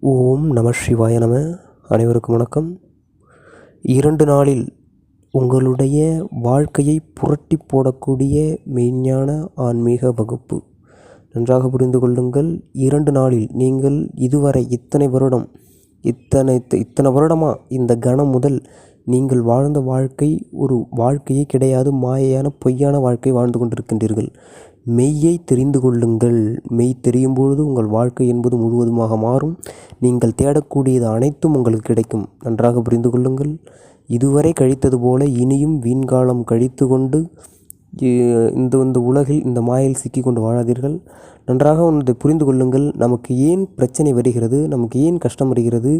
ஓம் நம சிவாய நம. அனைவருக்கும் வணக்கம். இரண்டு நாளில் உங்களுடைய வாழ்க்கையை புரட்டி போடக்கூடிய மெய்ஞான ஆன்மீக வகுப்பு. நன்றாக புரிந்து கொள்ளுங்கள். இரண்டு நாளில் நீங்கள் இதுவரை இத்தனை வருடம் இத்தனை இத்தனை வருடமாக இந்த கணம் முதல் நீங்கள் வாழ்ந்த வாழ்க்கை ஒரு வாழ்க்கையே கிடையாது மாயையான பொய்யான வாழ்க்கை வாழ்ந்து கொண்டிருக்கின்றீர்கள். மெய்யை தெரிந்து கொள்ளுங்கள். மெய் தெரியும் பொழுது உங்கள் வாழ்க்கை என்பது முழுவதுமாக மாறும். நீங்கள் தேடக்கூடியது அனைத்தும் உங்களுக்கு கிடைக்கும். நன்றாக புரிந்து கொள்ளுங்கள். இதுவரை கழித்தது போல இனியும் வீண்காலம் கழித்து கொண்டு இந்த இந்த உலகில் இந்த மாயில் சிக்கிக்கொண்டு வாழாதீர்கள். நன்றாக ஒன்றை புரிந்து கொள்ளுங்கள். நமக்கு ஏன் பிரச்சனை வருகிறது? நமக்கு ஏன் கஷ்டம் வருகிறது?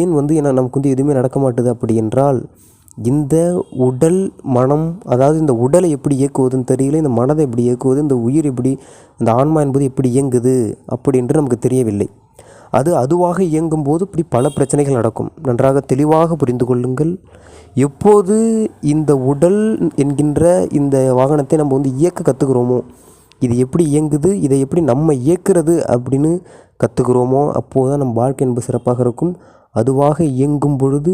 ஏன் வந்து ஏன்னா நமக்கு வந்து எதுவுமே நடக்க மாட்டுது அப்படி என்றால் இந்த உடல் மனம் அதாவது இந்த உடலை எப்படி இயக்குவதுன்னு தெரியல இந்த மனதை எப்படி இயக்குவது இந்த உயிர் எப்படி இந்த ஆன்மா என்பது எப்படி இயங்குது அப்படி என்று நமக்கு தெரியவில்லை. அது அதுவாக இயங்கும் போது இப்படி பல பிரச்சனைகள் நடக்கும். நன்றாக தெளிவாக புரிந்து கொள்ளுங்கள். எப்போது இந்த உடல் என்கின்ற இந்த வாகனத்தை நம்ம வந்து இயக்க கற்றுக்குறோமோ இது எப்படி இயங்குது இதை எப்படி நம்ம இயக்கிறது அப்படின்னு கற்றுக்குறோமோ அப்போது தான் நம் வாழ்க்கை என்பது சிறப்பாக இருக்கும். அதுவாக இயங்கும் பொழுது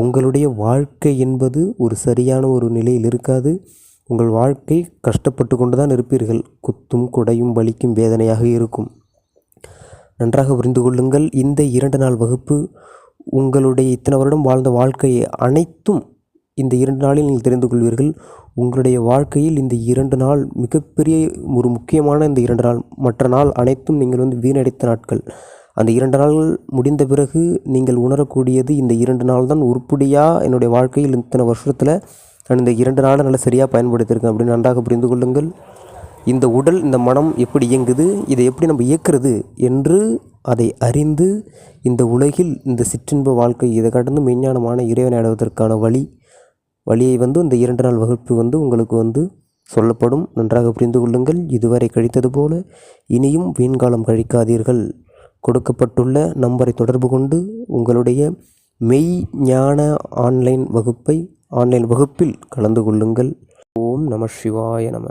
உங்களுடைய வாழ்க்கை என்பது ஒரு சரியான ஒரு நிலையில் இருக்காது. உங்கள் வாழ்க்கை கஷ்டப்பட்டு கொண்டு தான் இருப்பீர்கள். குத்தும் குடையும் வலிக்கும் வேதனையாக இருக்கும். நன்றாக புரிந்து கொள்ளுங்கள். இந்த இரண்டு நாள் வகுப்பு உங்களுடைய இத்தனை வருடம் வாழ்ந்த வாழ்க்கையை அனைத்தும் இந்த இரண்டு நாளில் நீங்கள் தெரிந்து கொள்வீர்கள். உங்களுடைய வாழ்க்கையில் இந்த இரண்டு நாள் மிகப்பெரிய ஒரு முக்கியமான இந்த இரண்டு நாள். மற்ற நாள் அனைத்தும் நீங்கள் வந்து வீணடித்த நாட்கள். அந்த இரண்டு நாள்கள் முடிந்த பிறகு நீங்கள் உணரக்கூடியது இந்த இரண்டு நாள் தான் உருப்படியாக என்னுடைய வாழ்க்கையில் இத்தனை வருஷத்தில் நான் இந்த இரண்டு நாளை நல்லா சரியாக பயன்படுத்தியிருக்கேன் அப்படின்னு நன்றாக புரிந்து கொள்ளுங்கள். இந்த உடல் இந்த மனம் எப்படி இயங்குது இதை எப்படி நம்ம இயக்கிறது என்று அதை அறிந்து இந்த உலகில் இந்த சிற்றின்ப வாழ்க்கை இதை கடந்து மெஞ்ஞானமான இறைவனை அடைவதற்கான வழி வழியை வந்து இந்த இரண்டு நாள் வகுப்பு வந்து உங்களுக்கு வந்து சொல்லப்படும். நன்றாக புரிந்து கொள்ளுங்கள். இதுவரை கழித்தது போல இனியும் வீண்காலம் கழிக்காதீர்கள். கொடுக்கப்பட்டுள்ள நம்பரை தொடர்பு கொண்டு உங்களுடைய மெய் ஞான ஆன்லைன் வகுப்பை ஆன்லைன் வகுப்பில் கலந்து கொள்ளுங்கள். ஓம் நம சிவாய நம.